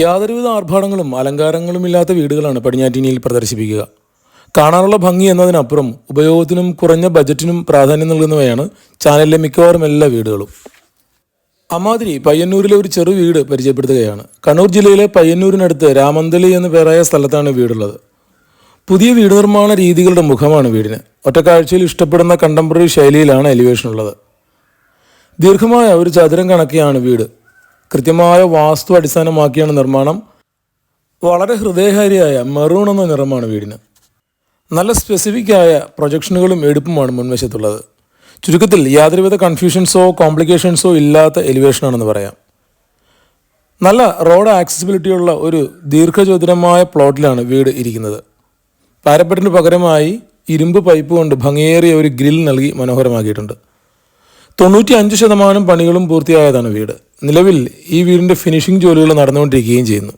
യാതൊരുവിധ ആർഭാടങ്ങളും അലങ്കാരങ്ങളും ഇല്ലാത്ത വീടുകളാണ് പടിഞ്ഞാറ്റിനിയിൽ പ്രദർശിപ്പിക്കുക. കാണാനുള്ള ഭംഗി എന്നതിനപ്പുറം ഉപയോഗത്തിനും കുറഞ്ഞ ബജറ്റിനും പ്രാധാന്യം നൽകുന്നവയാണ് ചാനലിലെ മിക്കവാറും എല്ലാ വീടുകളും. അമാതിരി പയ്യന്നൂരിലെ ഒരു ചെറു വീട് പരിചയപ്പെടുത്തുകയാണ്. കണ്ണൂർ ജില്ലയിലെ പയ്യന്നൂരിനടുത്ത് രാമന്തലി എന്ന പേരായ സ്ഥലത്താണ് വീടുള്ളത്. പുതിയ വീട് നിർമ്മാണ രീതികളുടെ മുഖമാണ് വീടിന്. ഒറ്റക്കാഴ്ചയിൽ ഇഷ്ടപ്പെടുന്ന കണ്ടംപററി ശൈലിയിലാണ് എലിവേഷൻ ഉള്ളത്. ദീർഘമായ ഒരു ചതുരം കണക്കെയാണ് വീട്. കൃത്യമായ വാസ്തു അടിസ്ഥാനമാക്കിയാണ് നിർമ്മാണം. വളരെ ഹൃദയഹാരിയായ മെറൂൺ എന്ന നിറമാണ് വീടിന്. നല്ല സ്പെസിഫിക് ആയ പ്രൊജക്ഷനുകളും എടുപ്പുമാണ് മുൻവശത്തുള്ളത്. ചുരുക്കത്തിൽ യാതൊരുവിധ കൺഫ്യൂഷൻസോ കോംപ്ലിക്കേഷൻസോ ഇല്ലാത്ത എലിവേഷനാണെന്ന് പറയാം. നല്ല റോഡ് ആക്സസിബിലിറ്റിയുള്ള ഒരു ദീർഘചതുരമായ പ്ലോട്ടിലാണ് വീട് ഇരിക്കുന്നത്. പാരപ്പറ്റിന് പകരമായി ഇരുമ്പ് പൈപ്പ് കൊണ്ട് ഭംഗിയേറിയ ഒരു ഗ്രിൽ നൽകി മനോഹരമാക്കിയിട്ടുണ്ട്. തൊണ്ണൂറ്റി അഞ്ച് ശതമാനം പണികളും പൂർത്തിയായതാണ് വീട്. നിലവിൽ ഈ വീടിന്റെ ഫിനിഷിംഗ് ജോലികൾ നടന്നുകൊണ്ടിരിക്കുകയും ചെയ്യുന്നു.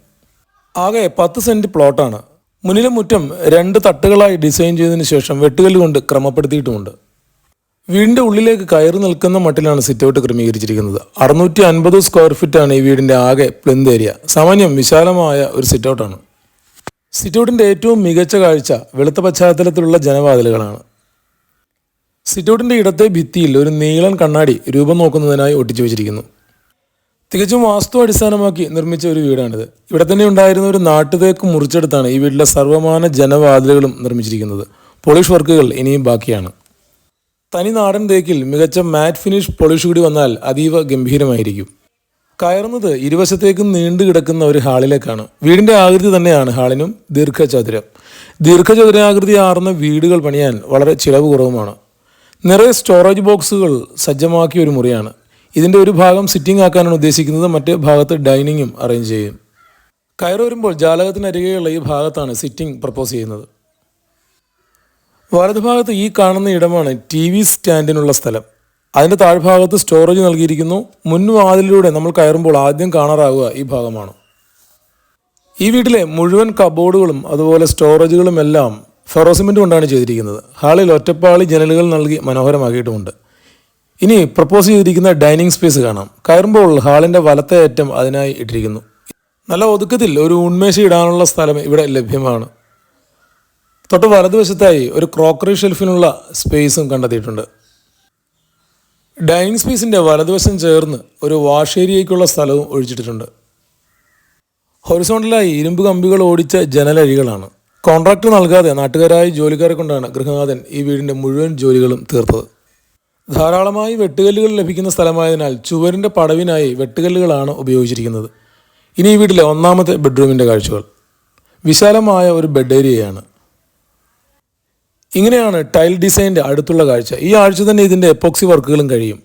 ആകെ പത്ത് സെന്റ് പ്ലോട്ടാണ് മുന്നിലെ മുറ്റം രണ്ട് തട്ടുകളായി ഡിസൈൻ ചെയ്തതിന് ശേഷം വെട്ടുകല്ല് കൊണ്ട് ക്രമപ്പെടുത്തിയിട്ടുമുണ്ട്. വീടിന്റെ ഉള്ളിലേക്ക് കയറി നിൽക്കുന്ന മട്ടിലാണ് സിറ്റൗട്ട് ക്രമീകരിച്ചിരിക്കുന്നത്. അറുന്നൂറ്റി അൻപത് സ്ക്വയർ ഫീറ്റാണ് ഈ വീടിന്റെ ആകെ പ്ലിന്ത് ഏരിയ സാമാന്യം വിശാലമായ ഒരു സിറ്റൗട്ടാണ് സിറ്റൗട്ടിന്റെ ഏറ്റവും മികച്ച കാഴ്ച വെളുത്ത പശ്ചാത്തലത്തിലുള്ള ജനവാതിലുകളാണ്. സിറ്റൗട്ടിന്റെ ഇടത്തെ ഭിത്തിയിൽ ഒരു നീളൻ കണ്ണാടി രൂപം നോക്കുന്നതിനായി ഒട്ടിച്ചു വെച്ചിരിക്കുന്നു. തികച്ചും വാസ്തു അടിസ്ഥാനമാക്കി നിർമ്മിച്ച ഒരു വീടാണിത്. ഇവിടെ തന്നെ ഉണ്ടായിരുന്ന ഒരു നാട്ടുതേക്ക് മുറിച്ചെടുത്താണ് ഈ വീട്ടിലെ സർവമാന ജനവാതിലുകളും നിർമ്മിച്ചിരിക്കുന്നത്. പോളിഷ് വർക്കുകൾ ഇനിയും ബാക്കിയാണ്. തനി നാടൻ തേക്കിൽ മികച്ച മാറ്റ് ഫിനിഷ് പോളിഷ് കൂടി വന്നാൽ അതീവ ഗംഭീരമായിരിക്കും. കയറുന്നത് ഇരുവശത്തേക്കും നീണ്ടു കിടക്കുന്ന ഒരു ഹാളിലേക്കാണ്. വീടിന്റെ ആകൃതി തന്നെയാണ് ഹാളിനും ദീർഘചതുരം. ദീർഘചതുരാകൃതി ആർന്ന വീടുകൾ പണിയാൻ വളരെ ചിലവ് കുറവുമാണ്. നിറയെ സ്റ്റോറേജ് ബോക്സുകൾ സജ്ജമാക്കിയ ഒരു മുറിയാണ്. ഇതിന്റെ ഒരു ഭാഗം സിറ്റിംഗ് ആക്കാനാണ് ഉദ്ദേശിക്കുന്നത്. മറ്റേ ഭാഗത്ത് ഡൈനിങ്ങും അറേഞ്ച് ചെയ്യും. കയർ വരുമ്പോൾ ജാലകത്തിനരികെയുള്ള ഈ ഭാഗത്താണ് സിറ്റിംഗ് പ്രപ്പോസ് ചെയ്യുന്നത്. വലതുഭാഗത്ത് ഈ കാണുന്ന ഇടമാണ് ടി വി സ്റ്റാൻഡിനുള്ള സ്ഥലം. അതിന്റെ താഴ്ഭാഗത്ത് സ്റ്റോറേജ് നൽകിയിരിക്കുന്നു. മുൻവാതിലൂടെ നമ്മൾ കയറുമ്പോൾ ആദ്യം കാണാറാവുക ഈ ഭാഗമാണ്. ഈ വീട്ടിലെ മുഴുവൻ കബോർഡുകളും അതുപോലെ സ്റ്റോറേജുകളും എല്ലാം ഫെറോസിമെന്റ് കൊണ്ടാണ് ചെയ്തിരിക്കുന്നത്. ഹാളിൽ ഒറ്റപ്പാളി ജനലുകൾ നൽകി മനോഹരമാക്കിയിട്ടുമുണ്ട്. ഇനി പ്രപ്പോസ് ചെയ്തിരിക്കുന്ന ഡൈനിങ് സ്പേസ് കാണാം. കയറുമ്പോൾ ഹാളിന്റെ വലത്തെ അറ്റം അതിനായി ഇട്ടിരിക്കുന്നു. നല്ല ഒതുക്കത്തിൽ ഒരു ഉന്മേഷ ഇടാനുള്ള സ്ഥലം ഇവിടെ ലഭ്യമാണ്. തൊട്ട് വലതുവശത്തായി ഒരു ക്രോക്കറി ഷെൽഫിനുള്ള സ്പേസും കണ്ടെത്തിയിട്ടുണ്ട്. ഡൈനിങ് സ്പേസിന്റെ വലതുവശം ചേർന്ന് ഒരു വാഷ് ഏരിയയ്ക്കുള്ള സ്ഥലവും ഒഴിച്ചിട്ടിട്ടുണ്ട്. ഹൊറിസോണ്ടലായി ഇരുമ്പ് കമ്പികൾ ഓടിച്ച ജനലഴികളാണ്. കോൺട്രാക്ട് നൽകാതെ നാട്ടുകാരായ ജോലിക്കാരെ കൊണ്ടാണ് ഗൃഹനാഥൻ ഈ വീടിന്റെ മുഴുവൻ ജോലികളും തീർത്തത്. ധാരാളമായി വെട്ടുകല്ലുകൾ ലഭിക്കുന്ന സ്ഥലമായതിനാൽ ചുവരിന്റെ പടവിനായി വെട്ടുകല്ലുകളാണ് ഉപയോഗിച്ചിരിക്കുന്നത്. ഇനി ഈ വീട്ടിലെ ഒന്നാമത്തെ ബെഡ്റൂമിന്റെ കാഴ്ചകൾ. വിശാലമായ ഒരു ബെഡ് ഏരിയയാണ്. ഇങ്ങനെയാണ് ടൈൽ ഡിസൈന്റെ അടുത്തുള്ള കാഴ്ച. ഈ ആഴ്ച തന്നെ ഇതിന്റെ എപ്പോക്സി വർക്കുകളും കഴിയും.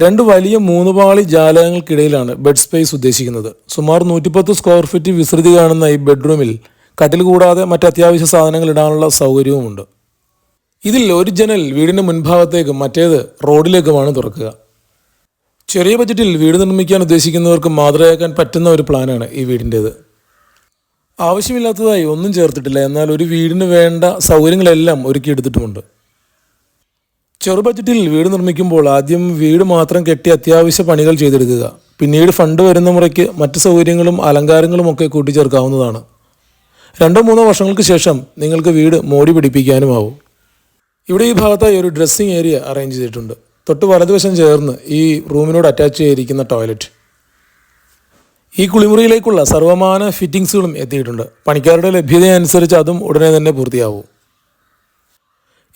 രണ്ട് വലിയ മൂന്ന് പാളി ജാലകങ്ങൾക്കിടയിലാണ് ബെഡ് സ്പേസ് ഉദ്ദേശിക്കുന്നത്. സുമാർ നൂറ്റിപ്പത്ത് സ്ക്വയർ ഫീറ്റ് വിസ്തൃതി കാണുന്ന ഈ ബെഡ്റൂമിൽ കട്ടിൽ കൂടാതെ മറ്റ് അത്യാവശ്യ സാധനങ്ങൾ ഇടാനുള്ള സൗകര്യവുമുണ്ട്. ഇതിൽ ഒരു ജനൽ വീടിന്റെ മുൻഭാഗത്തേക്കും മറ്റേത് റോഡിലേക്കുമാണ് തുറക്കുക. ചെറിയ ബജറ്റിൽ വീട് നിർമ്മിക്കാൻ ഉദ്ദേശിക്കുന്നവർക്ക് മാതൃകയാക്കാൻ പറ്റുന്ന ഒരു പ്ലാനാണ് ഈ വീടിന്റേത് ആവശ്യമില്ലാത്തതായി ഒന്നും ചേർത്തിട്ടില്ല. എന്നാൽ ഒരു വീടിന് വേണ്ട സൗകര്യങ്ങളെല്ലാം ഒരുക്കിയെടുത്തിട്ടുമുണ്ട്. ചെറു ബജറ്റിൽ വീട് നിർമ്മിക്കുമ്പോൾ ആദ്യം വീട് മാത്രം കെട്ടി അത്യാവശ്യ പണികൾ ചെയ്തെടുക്കുക. പിന്നീട് ഫണ്ട് വരുന്ന മുറയ്ക്ക് മറ്റ് സൗകര്യങ്ങളും അലങ്കാരങ്ങളും ഒക്കെ കൂട്ടിച്ചേർക്കാവുന്നതാണ്. രണ്ടോ മൂന്നോ വർഷങ്ങൾക്ക് ശേഷം നിങ്ങൾക്ക് വീട് മോടി പിടിപ്പിക്കാനുമാവും. ഇവിടെ ഈ ഭാഗത്തായി ഒരു ഡ്രസ്സിങ് ഏരിയ അറേഞ്ച് ചെയ്തിട്ടുണ്ട്. തൊട്ട് വലതുവശം ചേർന്ന് ഈ റൂമിനോട് അറ്റാച്ച് ചെയ്തിരിക്കുന്ന ടോയ്ലറ്റ് ഈ കുളിമുറിയിലേക്കുള്ള സർവമാന ഫിറ്റിംഗ്സുകളും എത്തിയിട്ടുണ്ട്. പണിക്കാരുടെ ലഭ്യത അനുസരിച്ച് അതും ഉടനെ തന്നെ പൂർത്തിയാവും.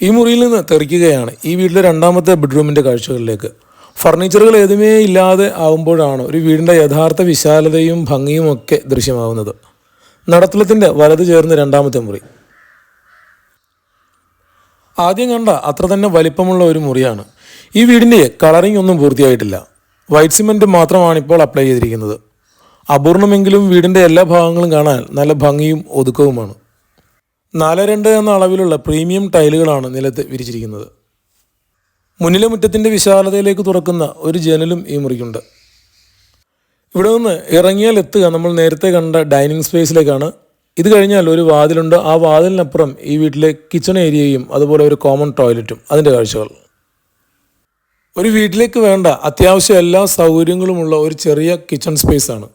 ഈ മുറിയിൽ നിന്ന് തെറിക്കുകയാണ് ഈ വീട്ടിലെ രണ്ടാമത്തെ ബെഡ്റൂമിന്റെ കാഴ്ചകളിലേക്ക്. ഫർണിച്ചറുകൾ ഏതുമേ ഇല്ലാതെ ആവുമ്പോഴാണ് ഒരു വീടിന്റെ യഥാർത്ഥ വിശാലതയും ഭംഗിയും ഒക്കെ ദൃശ്യമാവുന്നത്. നടത്തലത്തിന്റെ വലത് ചേർന്ന് രണ്ടാമത്തെ മുറി. ആദ്യം കണ്ട അത്ര തന്നെ വലിപ്പമുള്ള ഒരു മുറിയാണ്. ഈ വീടിന്റെ കളറിംഗ് ഒന്നും പൂർത്തിയായിട്ടില്ല. വൈറ്റ് സിമെന്റ് മാത്രമാണ് ഇപ്പോൾ അപ്ലൈ ചെയ്തിരിക്കുന്നത്. അപൂർണമെങ്കിലും വീടിന്റെ എല്ലാ ഭാഗങ്ങളും കാണാൻ നല്ല ഭംഗിയും ഒതുക്കവുമാണ്. നാല് രണ്ട് എന്ന അളവിലുള്ള പ്രീമിയം ടൈലുകളാണ് നിലത്ത് വിരിച്ചിരിക്കുന്നത്. മുന്നിലെ മുറ്റത്തിന്റെ വിശാലതയിലേക്ക് തുറക്കുന്ന ഒരു ജനലും ഈ മുറിക്കുണ്ട്. ഇവിടെ നിന്ന് ഇറങ്ങിയാൽ എത്തുക നമ്മൾ നേരത്തെ കണ്ട ഡൈനിങ് സ്പേസിലേക്കാണ് ഇത് കഴിഞ്ഞാൽ ഒരു വാതിലുണ്ട്. ആ വാതിലിനപ്പുറം ഈ വീട്ടിലെ കിച്ചൺ ഏരിയയും അതുപോലെ ഒരു കോമൺ ടോയ്ലറ്റും അതിന്റെ കാഴ്ചകൾ. ഒരു വീട്ടിലേക്ക് വേണ്ട അത്യാവശ്യം എല്ലാ സൗകര്യങ്ങളുമുള്ള ഒരു ചെറിയ കിച്ചൺ സ്പേസ് ആണ്.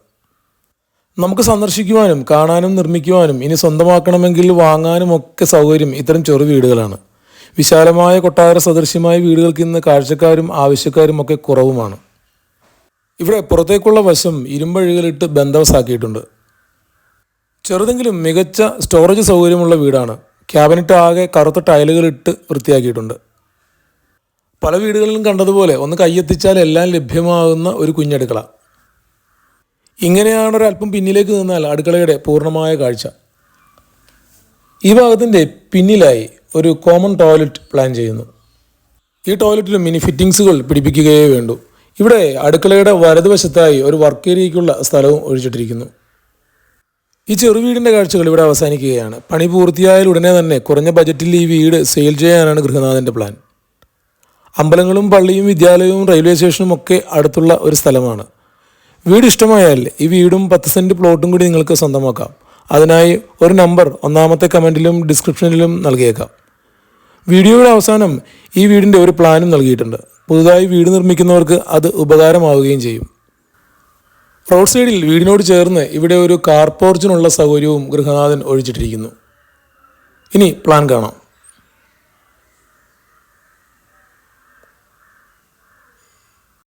നമുക്ക് സന്ദർശിക്കുവാനും കാണാനും നിർമ്മിക്കുവാനും ഇനി സ്വന്തമാക്കണമെങ്കിൽ വാങ്ങാനും ഒക്കെ സൗകര്യം ഇത്തരം ചെറു വീടുകളാണ്. വിശാലമായ കൊട്ടാര സദൃശ്യമായ വീടുകൾക്ക് ഇന്ന് കാഴ്ചക്കാരും ആവശ്യക്കാരും ഒക്കെ കുറവുമാണ്. ഇവിടെ പുറത്തേക്കുള്ള വശം ഇരുമ്പഴികളിട്ട് ബന്ധവസാക്കിയിട്ടുണ്ട്. ചെറുതെങ്കിലും മികച്ച സ്റ്റോറേജ് സൗകര്യമുള്ള വീടാണ്. ക്യാബിനറ്റ് ആകെ കറുത്ത ടൈലുകൾ ഇട്ട് വൃത്തിയാക്കിയിട്ടുണ്ട്. പല വീടുകളിലും കണ്ടതുപോലെ ഒന്ന് കയ്യെത്തിച്ചാൽ എല്ലാം ലഭ്യമാകുന്ന ഒരു കുഞ്ഞടുക്കള. ഇങ്ങനെയാണ് ഒരല്പം പിന്നിലേക്ക് നിന്നാൽ അടുക്കളയുടെ പൂർണമായ കാഴ്ച. ഈ ഭാഗത്തിന്റെ പിന്നിലായി ഒരു കോമൺ ടോയ്ലറ്റ് പ്ലാൻ ചെയ്യുന്നു. ഈ ടോയ്ലറ്റിലും മിനി ഫിറ്റിങ്സുകൾ പിടിപ്പിക്കുകയേ വേണ്ടു. ഇവിടെ അടുക്കളയുടെ വലതുവശത്തായി ഒരു വർക്ക് ഏരിയയ്ക്കുള്ള സ്ഥലവും ഒഴിച്ചിട്ടിരിക്കുന്നു. ഈ ചെറുവീടിന്റെ കാഴ്ചകൾ ഇവിടെ അവസാനിക്കുകയാണ്. പണി പൂർത്തിയായാൽ ഉടനെ തന്നെ കുറഞ്ഞ ബജറ്റിൽ ഈ വീട് സെയിൽ ചെയ്യാനാണ് ഗൃഹനാഥന്റെ പ്ലാൻ അമ്പലങ്ങളും പള്ളിയും വിദ്യാലയവും റെയിൽവേ സ്റ്റേഷനും ഒക്കെ അടുത്തുള്ള ഒരു സ്ഥലമാണ്. വീട് ഇഷ്ടമായാൽ ഈ വീടും പത്ത് സെന്റ് പ്ലോട്ടും കൂടി നിങ്ങൾക്ക് സ്വന്തമാക്കാം. അതിനായി ഒരു നമ്പർ ഒന്നാമത്തെ കമന്റിലും ഡിസ്ക്രിപ്ഷനിലും നൽകിയേക്കാം. വീഡിയോയുടെ അവസാനം ഈ വീടിന്റെ ഒരു പ്ലാനും നൽകിയിട്ടുണ്ട്. പുതുതായി വീട് നിർമ്മിക്കുന്നവർക്ക് അത് ഉപകാരമാവുകയും ചെയ്യും. റോഡ് സൈഡിൽ വീടിനോട് ചേർന്ന് ഇവിടെ ഒരു കാർ പോർച്ചിനുള്ള സൗകര്യവും ഗൃഹനാഥൻ ഒഴിച്ചിട്ടിരിക്കുന്നു. ഇനി പ്ലാൻ കാണാം.